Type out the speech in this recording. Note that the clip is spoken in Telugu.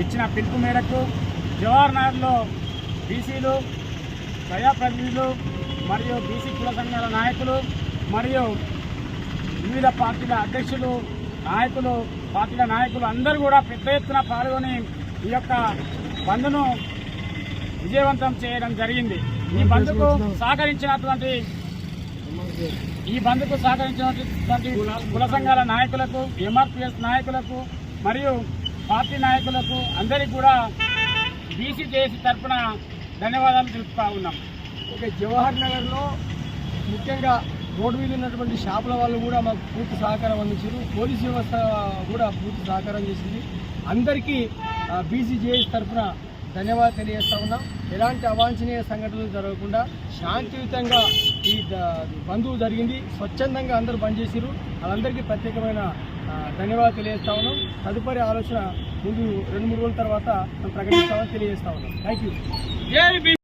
ఇచ్చిన పిలుపు మేరకు జవహర్ నగర్లో బీసీలు ప్రజాప్రతినిధులు మరియు బీసీ కుల సంఘాల నాయకులు మరియు వివిధ పార్టీల అధ్యక్షులు నాయకులు పార్టీల నాయకులు అందరూ కూడా పెద్ద ఎత్తున పాల్గొని ఈ యొక్క బంద్ను విజయవంతం చేయడం జరిగింది. ఈ బంద్కు సహకరించినటువంటి ఈ బంద్కు సహకరించినటువంటి కుల సంఘాల నాయకులకు ఎంఆర్పిఎస్ నాయకులకు మరియు పార్టీ నాయకులకు అందరికీ కూడా బీసీ చేసి తరఫున ధన్యవాదాలు తెలుపుతా ఉన్నాం. ఇక జవహర్ నగర్లో ముఖ్యంగా రోడ్డు మీద ఉన్నటువంటి షాపుల వాళ్ళు కూడా మాకు పూర్తి సహకారం అందించారు. పోలీస్ వ్యవస్థ కూడా పూర్తి సహకారం చేసింది. అందరికీ బీసీజేఎస్ తరఫున ధన్యవాదాలు తెలియజేస్తా ఉన్నాం. ఎలాంటి అవాంఛనీయ సంఘటనలు జరగకుండా శాంతియుతంగా ఈ బంధువు జరిగింది. స్వచ్ఛందంగా అందరూ బంద్ చేసిరు వాళ్ళందరికీ ప్రత్యేకమైన ధన్యవాదాలు తెలియజేస్తా ఉన్నాం. తదుపరి ఆలోచన ముందు రెండు మూడు రోజుల తర్వాత ప్రకటిస్తామని తెలియజేస్తా ఉన్నాం. Thank you